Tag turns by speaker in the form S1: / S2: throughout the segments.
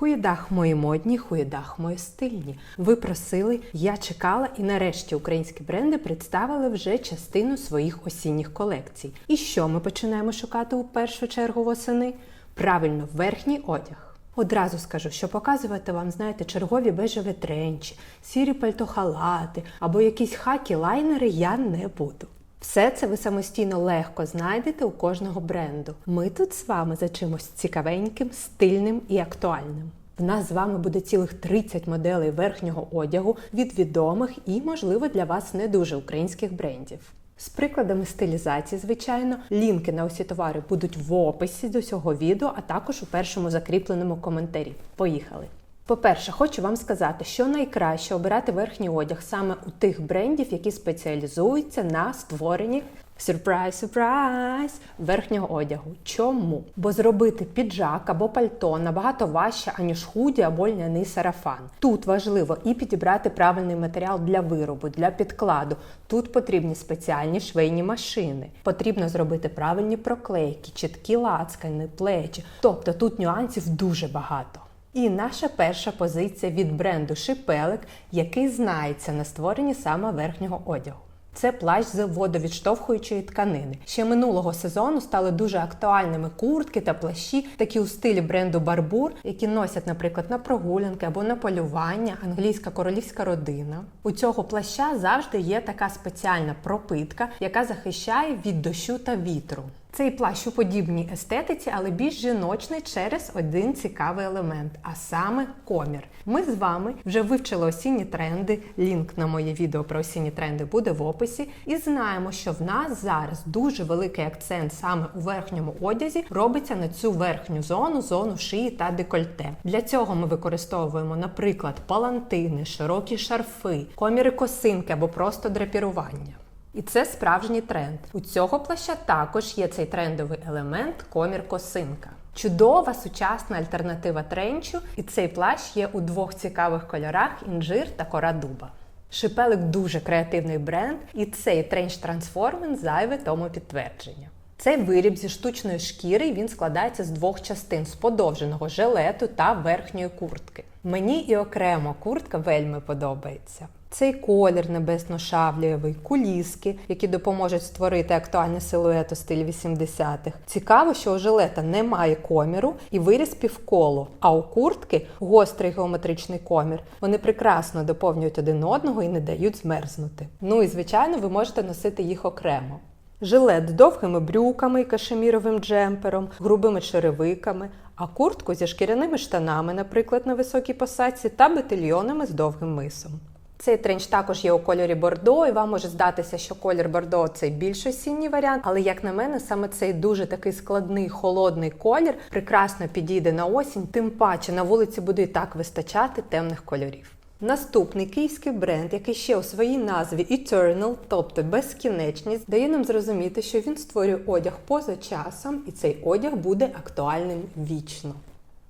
S1: Хуєдах мої модні, хуєдах мої стильні. Ви просили, я чекала, і нарешті українські бренди представили вже частину своїх осінніх колекцій. І що ми починаємо шукати у першу чергу восени? Правильно, верхній одяг. Одразу скажу, що показувати вам, знаєте, чергові бежеві тренчі, сірі пальтохалати або якісь хакі-лайнери я не буду. Все це ви самостійно легко знайдете у кожного бренду. Ми тут з вами за чимось цікавеньким, стильним і актуальним. В нас з вами буде цілих 30 моделей верхнього одягу від відомих і, можливо, для вас не дуже українських брендів. З прикладами стилізації, звичайно, лінки на усі товари будуть в описі до цього відео, а також у першому закріпленому коментарі. Поїхали! По-перше, хочу вам сказати, що найкраще обирати верхній одяг саме у тих брендів, які спеціалізуються на створенні сюрприз, сюрприз верхнього одягу. Чому? Бо зробити піджак або пальто набагато важче, аніж худі або льняний сарафан. Тут важливо і підібрати правильний матеріал для виробу, для підкладу. Тут потрібні спеціальні швейні машини. Потрібно зробити правильні проклейки, чіткі лацкани, плечі. Тобто тут нюансів дуже багато. І наша перша позиція від бренду Шипелик, який знається на створенні саме верхнього одягу. Це плащ з водовідштовхуючої тканини. Ще минулого сезону стали дуже актуальними куртки та плащі, такі у стилі бренду Барбур, які носять, наприклад, на прогулянки або на полювання, англійська королівська родина. У цього плаща завжди є така спеціальна пропитка, яка захищає від дощу та вітру. Цей плащ у подібній естетиці, але більш жіночний через один цікавий елемент, а саме комір. Ми з вами вже вивчили осінні тренди. Лінк на моє відео про осінні тренди буде в описі. І знаємо, що в нас зараз дуже великий акцент саме у верхньому одязі робиться на цю верхню зону, зону шиї та декольте. Для цього ми використовуємо, наприклад, палантини, широкі шарфи, коміри косинки або просто драпірування. І це справжній тренд. У цього плаща також є цей трендовий елемент комір косинка. Чудова сучасна альтернатива тренчу, і цей плащ є у двох цікавих кольорах інжир та кора дуба. Шипелик дуже креативний бренд, і цей тренч трансформен зайве тому підтвердження. Цей виріб зі штучної шкіри він складається з двох частин з подовженого жилету та верхньої куртки. Мені і окремо куртка вельми подобається. Цей колір небесно-шавлієвий, куліски, які допоможуть створити актуальний силует у стилі 80-х. Цікаво, що у жилета немає коміру і виріз півколу, а у куртки гострий геометричний комір. Вони прекрасно доповнюють один одного і не дають змерзнути. Ну і звичайно, ви можете носити їх окремо. Жилет з довгими брюками і кашеміровим джемпером, грубими черевиками, а куртку зі шкіряними штанами, наприклад, на високій посадці, та бетельйонами з довгим мисом. Цей тренч також є у кольорі бордо, і вам може здатися, що колір бордо це більш осінній варіант, але як на мене, саме цей дуже такий складний холодний колір прекрасно підійде на осінь, тим паче на вулиці буде і так вистачати темних кольорів. Наступний київський бренд, який ще у своїй назві Eternal, тобто безкінечність, дає нам зрозуміти, що він створює одяг поза часом, і цей одяг буде актуальним вічно.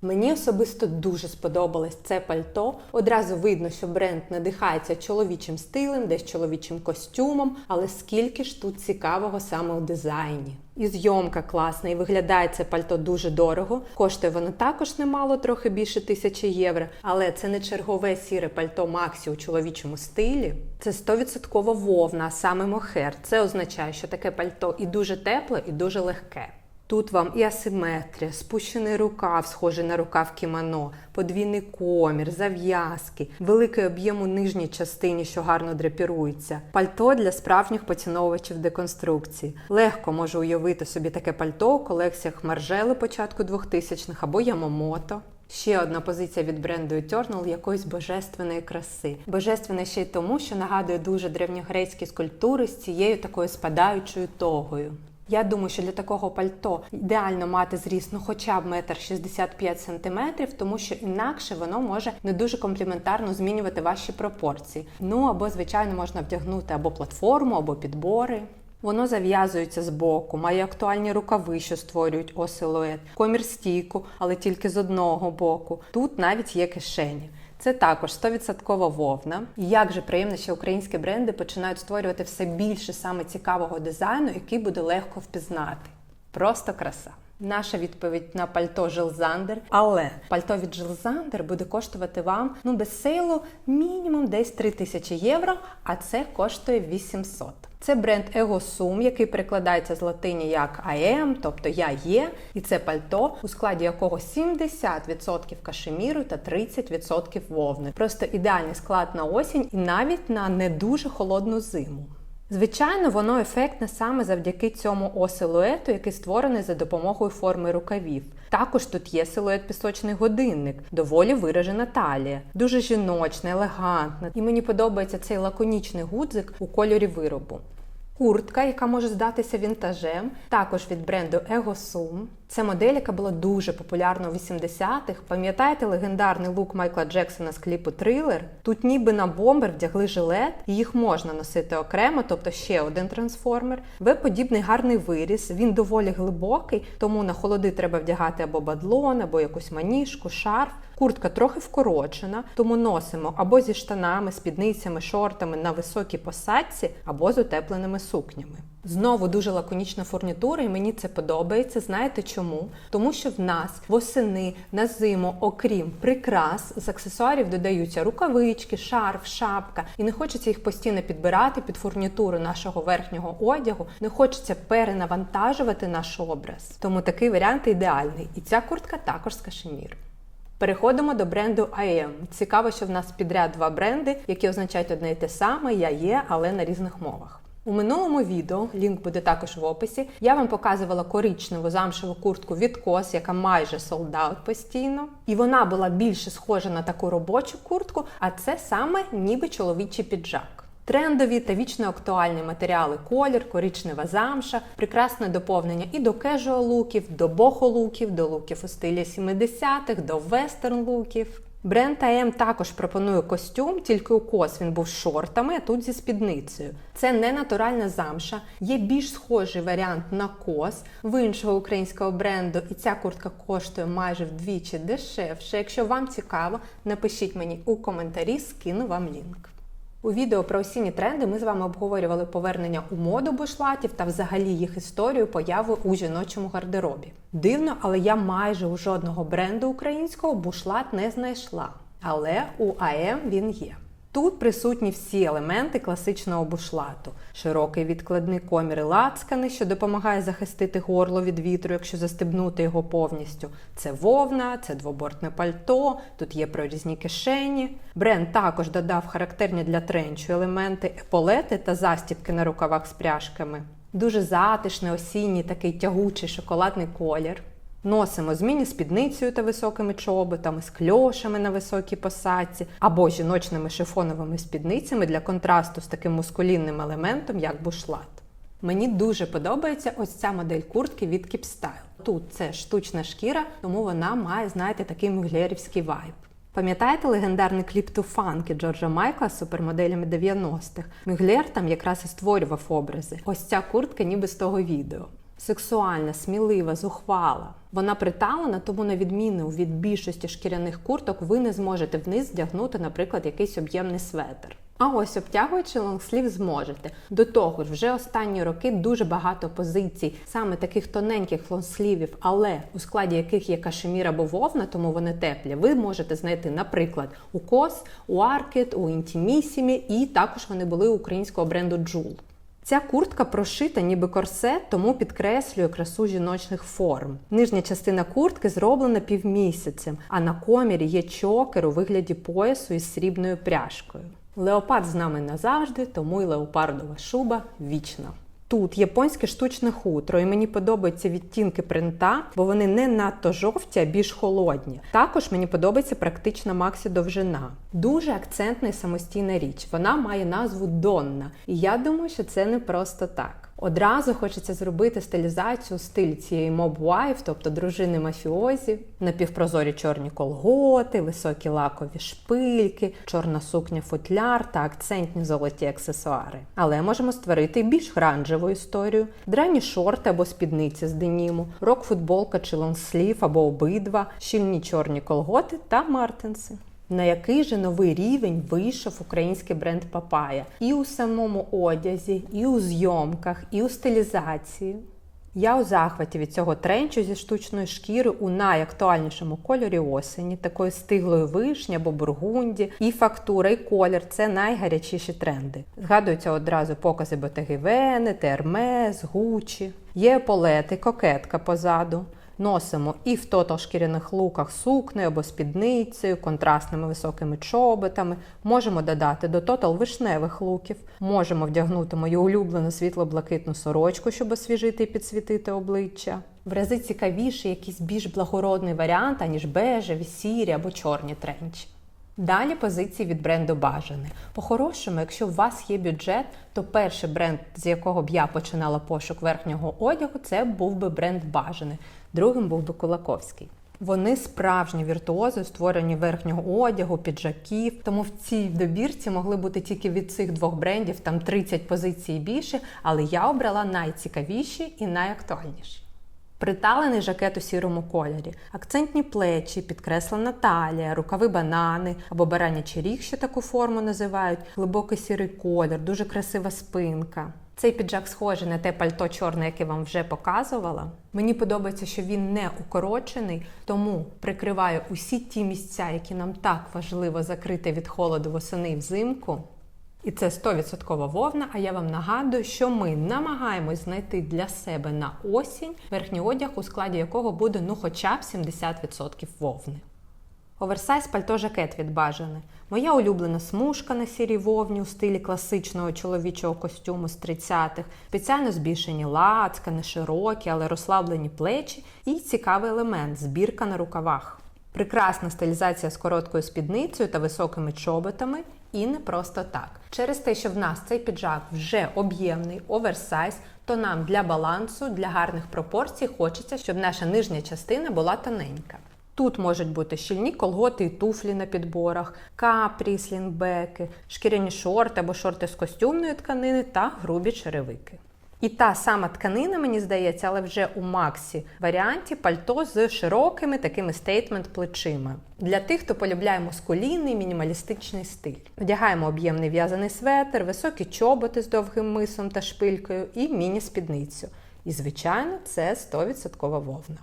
S1: Мені особисто дуже сподобалось це пальто. Одразу видно, що бренд надихається чоловічим стилем, десь чоловічим костюмом, але скільки ж тут цікавого саме у дизайні. І зйомка класна, і виглядає це пальто дуже дорого. Коштує воно також немало, трохи більше тисячі євро. Але це не чергове сіре пальто Максі у чоловічому стилі. Це 100% вовна, а саме мохер. Це означає, що таке пальто і дуже тепле, і дуже легке. Тут вам і асиметрія, спущений рукав, схожий на рукав кімоно, подвійний комір, зав'язки, великий об'єм у нижній частині, що гарно драпірується. Пальто для справжніх поціновувачів деконструкції. Легко можу уявити собі таке пальто у колекціях Маржели початку 2000-х або Ямомото. Ще одна позиція від бренду Eternal якоїсь божественної краси. Божественне ще й тому, що нагадує дуже древньогрецькі скульптури з цією такою спадаючою тогою. Я думаю, що для такого пальто ідеально мати зріст ну хоча б метр 65 сантиметрів, тому що інакше воно може не дуже компліментарно змінювати ваші пропорції. Ну або, звичайно, можна вдягнути або платформу, або підбори. Воно зав'язується з боку, має актуальні рукави, що створюють осилует, комір стійку, але тільки з одного боку. Тут навіть є кишені. Це також 100% вовна. Як же приємно, що українські бренди починають створювати все більше саме цікавого дизайну, який буде легко впізнати. Просто краса. Наша відповідь на пальто Жилзандер. Але пальто від Жилзандер буде коштувати вам ну без сейлу мінімум десь 3000 євро, а це коштує 800. Це бренд Егосум, який перекладається з латині як I am, тобто я є, і це пальто, у складі якого 70% кашеміру та 30% вовни. Просто ідеальний склад на осінь і навіть на не дуже холодну зиму. Звичайно, воно ефектне саме завдяки цьому осилуету, який створений за допомогою форми рукавів. Також тут є силует пісочний годинник, доволі виражена талія, дуже жіночна, елегантна. І мені подобається цей лаконічний гудзик у кольорі виробу. Куртка, яка може здатися вінтажем, також від бренду Егосум. Це модель, яка була дуже популярна у 80-х. Пам'ятаєте легендарний лук Майкла Джексона з кліпу Трилер? Тут ніби на бомбер вдягли жилет, їх можна носити окремо, тобто ще один трансформер. В-подібний гарний виріс, він доволі глибокий, тому на холоди треба вдягати або бадлон, або якусь маніжку, шарф. Куртка трохи вкорочена, тому носимо або зі штанами, спідницями, шортами на високій посадці, або з утепленими сукнями. Знову дуже лаконічна фурнітура, і мені це подобається. Знаєте чому? Тому що в нас восени на зиму, окрім прикрас, з аксесуарів додаються рукавички, шарф, шапка, і не хочеться їх постійно підбирати під фурнітуру нашого верхнього одягу. Не хочеться перенавантажувати наш образ. Тому такий варіант ідеальний. І ця куртка також з кашеміру. Переходимо до бренду I. Цікаво, що в нас підряд два бренди, які означають одне й те саме Я є, але на різних мовах. У минулому відео, лінк буде також в описі, я вам показувала коричневу замшеву куртку від кос, яка майже солдат постійно. І вона була більше схожа на таку робочу куртку, а це саме ніби чоловічий піджак. Трендові та вічно актуальні матеріали колір, коричнева замша, прекрасне доповнення і до кежуал луків, до бохо луків, до луків у стилі 70-х, до вестерн луків. Бренд АМ також пропонує костюм, тільки у кос він був шортами, а тут зі спідницею. Це не натуральна замша, є більш схожий варіант на кос в іншого українського бренду, і ця куртка коштує майже вдвічі дешевше. Якщо вам цікаво, напишіть мені у коментарі, скину вам лінк. У відео про осінні тренди ми з вами обговорювали повернення у моду бушлатів та взагалі їх історію появи у жіночому гардеробі. Дивно, але я майже у жодного бренду українського бушлат не знайшла. Але у АМ він є. Тут присутні всі елементи класичного бушлату: широкий відкладний комір і лацкани, що допомагає захистити горло від вітру, якщо застебнути його повністю. Це вовна, це двобортне пальто, тут є прорізні кишені. Бренд також додав характерні для тренчу елементи, еполети та застібки на рукавах з пряжками. Дуже затишний, осінній, такий тягучий шоколадний колір. Носимо зміні спідницею та високими чоботами, з кльошами на високій посадці, або жіночними шифоновими спідницями для контрасту з таким мускулінним елементом, як бушлат. Мені дуже подобається ось ця модель куртки від Keepstyle. Тут це штучна шкіра, тому вона має, знаєте, такий мюглерівський вайб. Пам'ятаєте легендарний кліп «To Funky» Джорджа Майкла з супермоделями 90-х? Мюглер там якраз і створював образи. Ось ця куртка ніби з того відео. Сексуальна, смілива, зухвала. Вона приталена, тому на відміну від більшості шкіряних курток ви не зможете вниз вдягнути, наприклад, якийсь об'ємний светр. А ось обтягуючи лонгслів зможете. До того ж, вже останні роки дуже багато позицій, саме таких тоненьких лонгслівів, але у складі яких є кашемір або вовна, тому вони теплі. Ви можете знайти, наприклад, у Кос, у Аркет, у Інтімісімі, і також вони були у українського бренду Джул. Ця куртка прошита, ніби корсет, тому підкреслює красу жіночних форм. Нижня частина куртки зроблена півмісяцем, а на комірі є чокер у вигляді поясу із срібною пряжкою. Леопард з нами назавжди, тому й леопардова шуба вічна. Тут японське штучне хутро, і мені подобаються відтінки принта, бо вони не надто жовті, а більш холодні. Також мені подобається практична Максі довжина. Дуже акцентна і самостійна річ. Вона має назву Донна. І я думаю, що це не просто так. Одразу хочеться зробити стилізацію у стилі цієї моб-вайф, тобто дружини мафіозі, напівпрозорі чорні колготи, високі лакові шпильки, чорна сукня футляр та акцентні золоті аксесуари. Але можемо створити більш гранжеву історію: драні шорти або спідниці з деніму, рок-футболка чи лонгслів або обидва, щільні чорні колготи та мартинси. На який же новий рівень вийшов український бренд Папая і у самому одязі, і у зйомках, і у стилізації. Я у захваті від цього тренчу зі штучної шкіри у найактуальнішому кольорі осені, такої стиглої вишні або бургунді. І фактура, і колір це найгарячіші тренди. Згадуються одразу покази Veneta, Hermes, Gucci. Є еполети, кокетка позаду. Носимо і в тотал шкіряних луках сукнею або спідницею, контрастними високими чоботами. Можемо додати до тотал вишневих луків. Можемо вдягнути мою улюблену світло-блакитну сорочку, щоб освіжити і підсвітити обличчя. В рази цікавіший якийсь більш благородний варіант, аніж бежеві, сірі або чорні тренчі. Далі позиції від бренду бажане. По-хорошому, якщо у вас є бюджет, то перший бренд, з якого б я починала пошук верхнього одягу, це був би бренд бажане. Другим був би Кулаковський. Вони справжні віртуози у створенні верхнього одягу, піджаків. Тому в цій добірці могли бути тільки від цих двох брендів там 30 позицій більше, але я обрала найцікавіші і найактуальніші. Приталений жакет у сірому кольорі, акцентні плечі, підкреслена талія, рукави банани або баранячий ріг, що таку форму називають, глибокий сірий колір, дуже красива спинка. Цей піджак схожий на те пальто чорне, яке вам вже показувала. Мені подобається, що він не укорочений, тому прикриває усі ті місця, які нам так важливо закрити від холоду восени взимку. І це 100% вовна. А я вам нагадую, що ми намагаємось знайти для себе на осінь верхній одяг, у складі якого буде ну хоча б 70% вовни. Оверсайз пальто жакет від бажане. Моя улюблена смужка на сірій вовні у стилі класичного чоловічого костюму з 30-х, спеціально збільшені лацкани, широкі, але розслаблені плечі і цікавий елемент збірка на рукавах. Прекрасна стилізація з короткою спідницею та високими чоботами. І не просто так. Через те, що в нас цей піджак вже об'ємний, оверсайз, то нам для балансу, для гарних пропорцій хочеться, щоб наша нижня частина була тоненька. Тут можуть бути щільні колготи і туфлі на підборах, капрі, слінбеки, шкіряні шорти або шорти з костюмної тканини та грубі черевики. І та сама тканина, мені здається, але вже у Максі варіанті пальто з широкими такими стейтмент плечима. Для тих, хто полюбляє мускулінний мінімалістичний стиль. Вдягаємо об'ємний в'язаний светр, високі чоботи з довгим мисом та шпилькою і міні-спідницю. І, звичайно, це 100% вовна.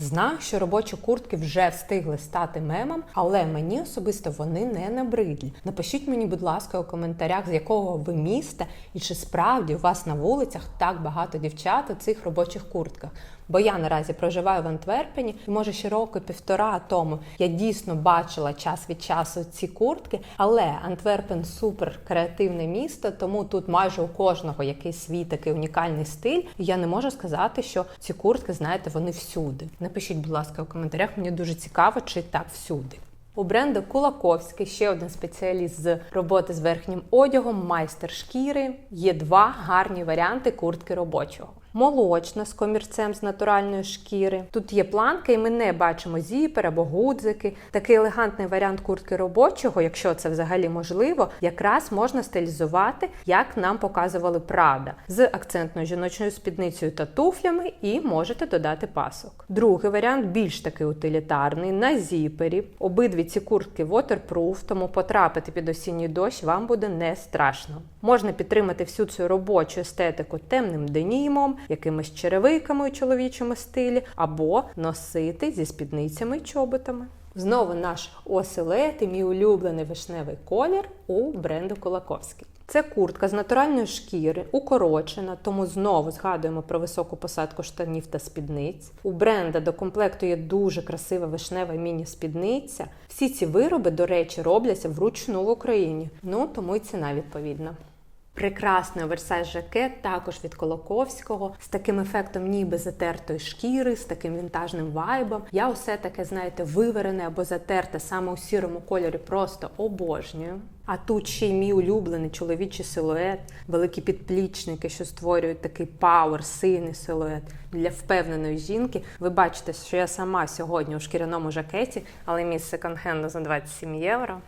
S1: Знаю, що робочі куртки вже встигли стати мемом, але мені особисто вони не набридлі. Напишіть мені, будь ласка, у коментарях, з якого ви міста і чи справді у вас на вулицях так багато дівчат у цих робочих куртках. Бо я наразі проживаю в Антверпені, і може ще роки півтора тому я дійсно бачила час від часу ці куртки. Але Антверпен супер креативне місто, тому тут майже у кожного якийсь свій такий унікальний стиль. Я не можу сказати, що ці куртки, знаєте, вони всюди. Напишіть, будь ласка, у коментарях. Мені дуже цікаво, чи так всюди. У бренду Кулаковський ще один спеціаліст з роботи з верхнім одягом, майстер шкіри. Є два гарні варіанти куртки робочого. Молочна з комірцем з натуральної шкіри. Тут є планка, і ми не бачимо зіпер або гудзики. Такий елегантний варіант куртки робочого, якщо це взагалі можливо, якраз можна стилізувати, як нам показували Прада, з акцентною жіночною спідницею та туфлями, і можете додати пасок. Другий варіант більш такий утилітарний, на зіпері. Обидві ці куртки waterproof, тому потрапити під осінній дощ вам буде не страшно. Можна підтримати всю цю робочу естетику темним денімом, якимись черевиками у чоловічому стилі, або носити зі спідницями й чоботами. Знову наш осилет і мій улюблений вишневий колір у бренду Кулаковський. Це куртка з натуральної шкіри, укорочена, тому знову згадуємо про високу посадку штанів та спідниць. У бренда до комплекту є дуже красива вишнева міні-спідниця. Всі ці вироби, до речі, робляться вручну в Україні. Ну тому й ціна відповідна. Прекрасний оверсайз жакет, також від Колоковського, з таким ефектом ніби затертої шкіри, з таким вінтажним вайбом. Я усе таке, знаєте, виверене або затерте саме у сірому кольорі, просто обожнюю. А тут ще й мій улюблений чоловічий силует, великі підплічники, що створюють такий пауер, сильний силует для впевненої жінки. Ви бачите, що я сама сьогодні у шкіряному жакеті, але місце секонд-хенду за 27 євро.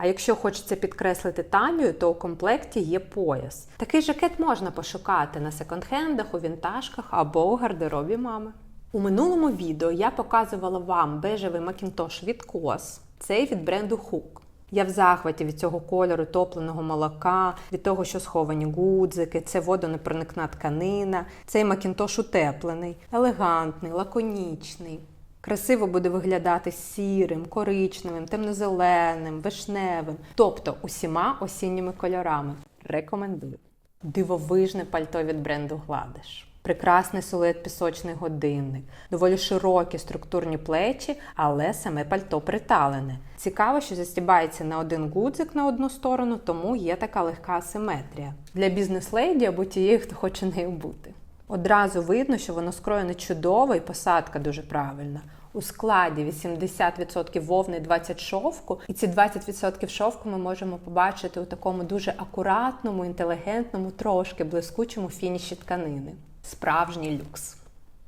S1: А якщо хочеться підкреслити талію, то у комплекті є пояс. Такий жакет можна пошукати на секонд-хендах, у вінтажках або у гардеробі мами. У минулому відео я показувала вам бежевий макінтош від COS. Цей від бренду Hook. Я в захваті від цього кольору топленого молока, від того, що сховані гудзики, це водонепроникна тканина, цей макінтош утеплений, елегантний, лаконічний. Красиво буде виглядати сірим, коричневим, темнозеленим, вишневим, тобто усіма осінніми кольорами. Рекомендую. Дивовижне пальто від бренду Гладиш. Прекрасний силует пісочний годинник, доволі широкі структурні плечі, але саме пальто приталене. Цікаво, що застібається на один гудзик на одну сторону, тому є така легка асиметрія. Для бізнес-леді або тієї, хто хоче нею бути. Одразу видно, що воно скроєне чудово і посадка дуже правильна. У складі 80% вовни, 20 шовку, і ці 20% шовку ми можемо побачити у такому дуже акуратному, інтелігентному, трошки блискучому фініші тканини. Справжній люкс.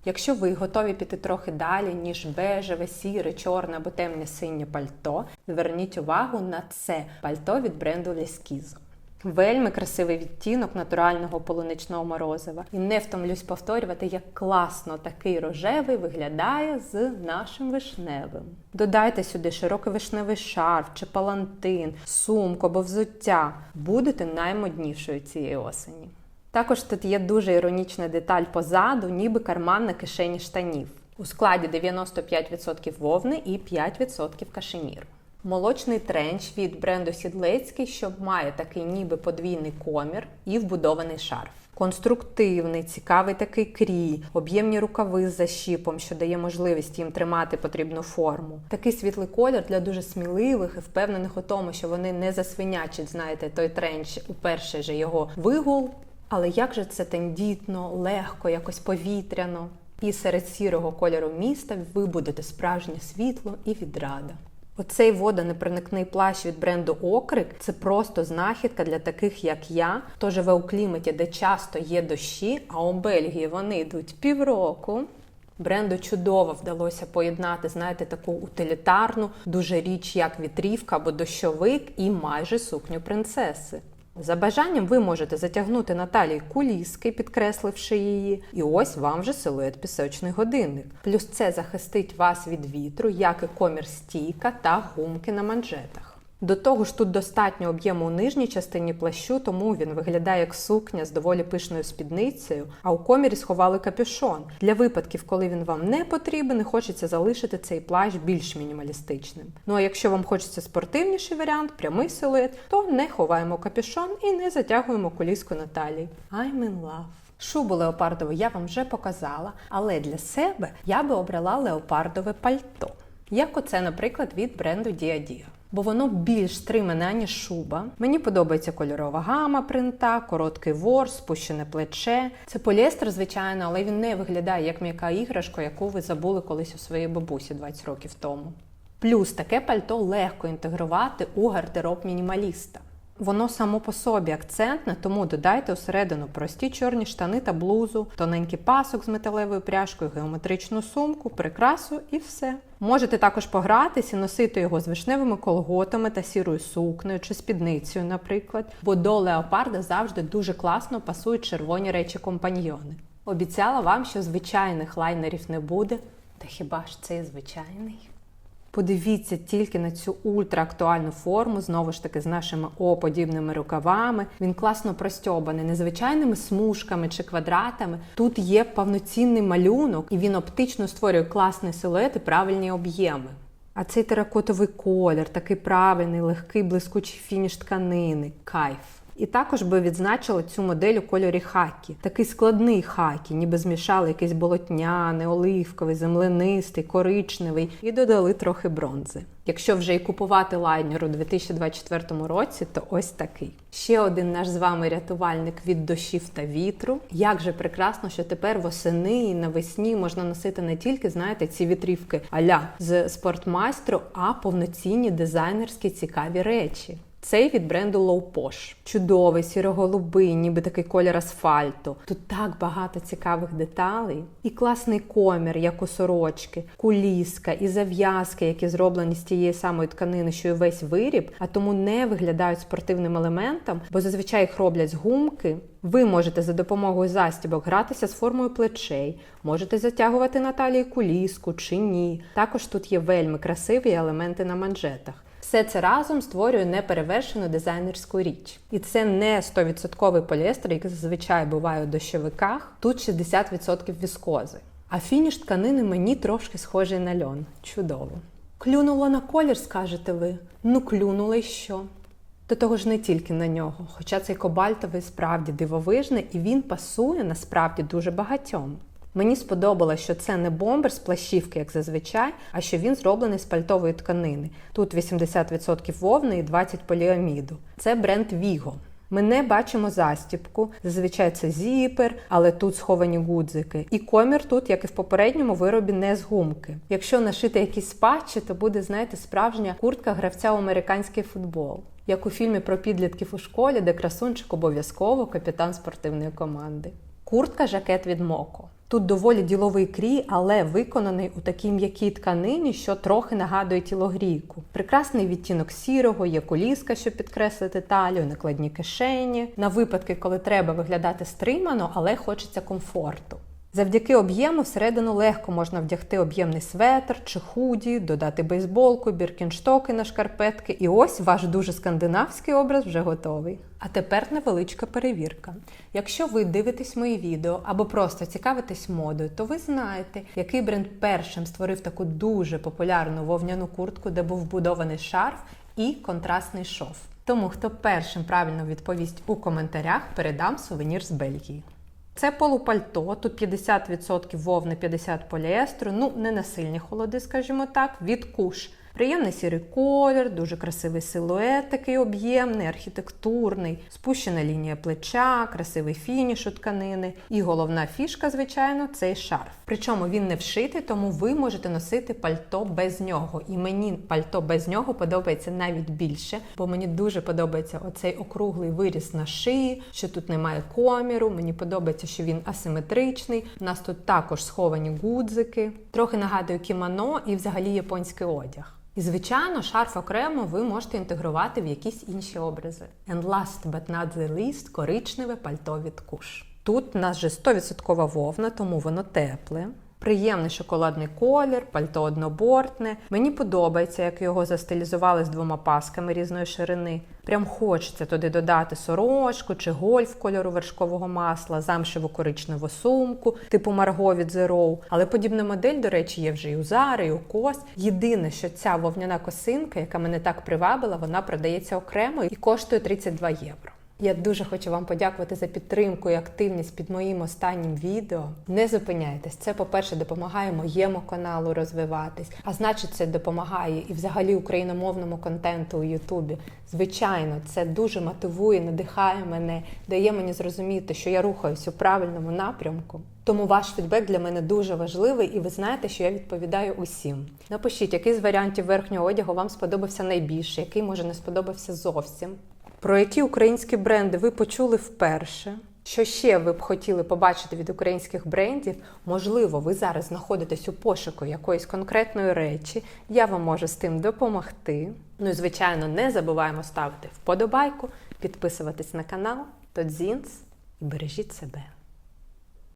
S1: Якщо ви готові піти трохи далі, ніж бежеве, сіре, чорне або темне синє пальто, зверніть увагу на це пальто від бренду Лескізо. Вельми красивий відтінок натурального полуничного морозива. І не втомлюсь повторювати, як класно такий рожевий виглядає з нашим вишневим. Додайте сюди широкий вишневий шарф чи палантин, сумку або взуття. Будете наймоднішою цієї осені. Також тут є дуже іронічна деталь позаду, ніби карман на кишені штанів. У складі 95% вовни і 5% кашеміру. Молочний тренч від бренду Сідлецький, що має такий ніби подвійний комір і вбудований шарф. Конструктивний, цікавий такий крій, об'ємні рукави з защіпом, що дає можливість їм тримати потрібну форму. Такий світлий колір для дуже сміливих і впевнених у тому, що вони не засвинячать, знаєте, той тренч у перший же його вигул. Але як же це тендітно, легко, якось повітряно. І серед сірого кольору міста ви будете справжнє світло і відрада. Оцей водонепроникний плащ від бренду Окрик це просто знахідка для таких, як я, хто живе у кліматі, де часто є дощі, а у Бельгії вони йдуть півроку. Бренду чудово вдалося поєднати, знаєте, таку утилітарну, дуже річ, як вітрівка або дощовик, і майже сукню принцеси. За бажанням ви можете затягнути на талії куліски, підкресливши її, і ось вам вже силует пісочний годинник. Плюс це захистить вас від вітру, як і комір стійка та гумки на манжетах. До того ж, тут достатньо об'єму у нижній частині плащу, тому він виглядає як сукня з доволі пишною спідницею, а у комірі сховали капюшон. Для випадків, коли він вам не потрібен, хочеться залишити цей плащ більш мінімалістичним. Ну а якщо вам хочеться спортивніший варіант, прямий силует, то не ховаємо капюшон і не затягуємо коліску на талії. I'm in love. Шубу леопардову я вам вже показала, але для себе я би обрала леопардове пальто. Як оце, наприклад, від бренду Dia бо воно більш стримане, аніж шуба. Мені подобається кольорова гама принта, короткий ворс, спущене плече. Це поліестер, звичайно, але він не виглядає як м'яка іграшка, яку ви забули колись у своїй бабусі 20 років тому. Плюс таке пальто легко інтегрувати у гардероб мінімаліста. Воно само по собі акцентне, тому додайте усередину прості чорні штани та блузу, тоненький пасок з металевою пряжкою, геометричну сумку, прикрасу і все. Можете також погратись і носити його з вишневими колготами та сірою сукнею чи спідницею, наприклад, бо до леопарда завжди дуже класно пасують червоні речі компаньйони. Обіцяла вам, що звичайних лайнерів не буде, та хіба ж це звичайний? Подивіться тільки на цю ультраактуальну форму, знову ж таки, з нашими О-подібними рукавами. Він класно простьобаний, незвичайними смужками чи квадратами. Тут є повноцінний малюнок, і він оптично створює класний силует і правильні об'єми. А цей теракотовий колір, такий правильний, легкий, блискучий фініш тканини, кайф. І також би відзначила цю модель у кольорі хакі. Такий складний хакі, ніби змішали якийсь болотняний, оливковий, земленистий, коричневий і додали трохи бронзи. Якщо вже і купувати лайнер у 2024 році, то ось такий. Ще один наш з вами рятувальник від дощів та вітру. Як же прекрасно, що тепер восени і навесні можна носити не тільки, знаєте, ці вітрівки аля з спортмайстру, а повноцінні дизайнерські цікаві речі. Цей від бренду Low Posh. Чудовий, сіро-голубий, ніби такий колір асфальту. Тут так багато цікавих деталей. І класний комір, як у сорочки, куліска і зав'язки, які зроблені з тієї самої тканини, що й весь виріб, а тому не виглядають спортивним елементом, бо зазвичай їх роблять з гумки. Ви можете за допомогою застібок гратися з формою плечей, можете затягувати на талії куліску чи ні. Також тут є вельми красиві елементи на манжетах. Все це разом створює неперевершену дизайнерську річ. І це не 100% поліестер, який зазвичай буває у дощовиках. Тут 60% віскози. А фініш тканини мені трошки схожий на льон. Чудово. Клюнуло на колір, скажете ви? Ну, клюнуло й що? До того ж не тільки на нього, хоча цей кобальтовий справді дивовижний і він пасує насправді дуже багатьом. Мені сподобалось, що це не бомбер з плащівки, як зазвичай, а що він зроблений з пальтової тканини. Тут 80% вовни і 20% поліаміду. Це бренд Vigo. Ми не бачимо застібку, зазвичай це зіпер, але тут сховані гудзики. І комір тут, як і в попередньому виробі, не з гумки. Якщо нашити якісь патчі, то буде, знаєте, справжня куртка гравця у американський футбол. Як у фільмі про підлітків у школі, де красунчик обов'язково капітан спортивної команди. Куртка жакет від Моко. Тут доволі діловий крій, але виконаний у такій м'якій тканині, що трохи нагадує тілогрійку. Прекрасний відтінок сірого, є коліска, щоб підкреслити талію, накладні кишені. На випадки, коли треба виглядати стримано, але хочеться комфорту. Завдяки об'єму всередину легко можна вдягти об'ємний светр чи худі, додати бейсболку, біркінштоки на шкарпетки. І ось ваш дуже скандинавський образ вже готовий. А тепер невеличка перевірка. Якщо ви дивитесь мої відео або просто цікавитесь модою, то ви знаєте, який бренд першим створив таку дуже популярну вовняну куртку, де був вбудований шарф і контрастний шов. Тому хто першим правильно відповість у коментарях, передам сувенір з Бельгії. Це полупальто, тут 50% вовни, 50% поліестру, ну не насильні холоди, скажімо так, від куш. Приємний сірий колір, дуже красивий силует, такий об'ємний, архітектурний, спущена лінія плеча, красивий фініш у тканини. І головна фішка, звичайно, цей шарф. Причому він не вшитий, тому ви можете носити пальто без нього. І мені пальто без нього подобається навіть більше, бо мені дуже подобається оцей округлий виріс на шиї, що тут немає коміру. Мені подобається, що він асиметричний. У нас тут також сховані гудзики. Трохи нагадує кімоно і взагалі японський одяг. І, звичайно, шарф окремо ви можете інтегрувати в якісь інші образи. And last but not the least – коричневе пальто від куш. Тут у нас же 100% вовна, тому воно тепле. Приємний шоколадний колір, пальто однобортне. Мені подобається, як його застилізували з двома пасками різної ширини. Прям хочеться туди додати сорочку чи гольф кольору вершкового масла, замшеву коричневу сумку, типу Марго від The Row. Але подібна модель, до речі, є вже і у Zara, і у Кос. Єдине, що ця вовняна косинка, яка мене так привабила, вона продається окремо і коштує 32 євро. Я дуже хочу вам подякувати за підтримку і активність під моїм останнім відео. Не зупиняйтесь. Це, по-перше, допомагає моєму каналу розвиватись, а значить, це допомагає і взагалі україномовному контенту у Ютубі. Звичайно, це дуже мотивує, надихає мене, дає мені зрозуміти, що я рухаюсь у правильному напрямку. Тому ваш фідбек для мене дуже важливий, і ви знаєте, що я відповідаю усім. Напишіть, який з варіантів верхнього одягу вам сподобався найбільше, який може не сподобався зовсім. Про які українські бренди ви почули вперше? Що ще ви б хотіли побачити від українських брендів? Можливо, ви зараз знаходитесь у пошуку якоїсь конкретної речі. Я вам можу з тим допомогти. Ну і звичайно, не забуваємо ставити вподобайку, підписуватись на канал, Тодзінс і бережіть себе.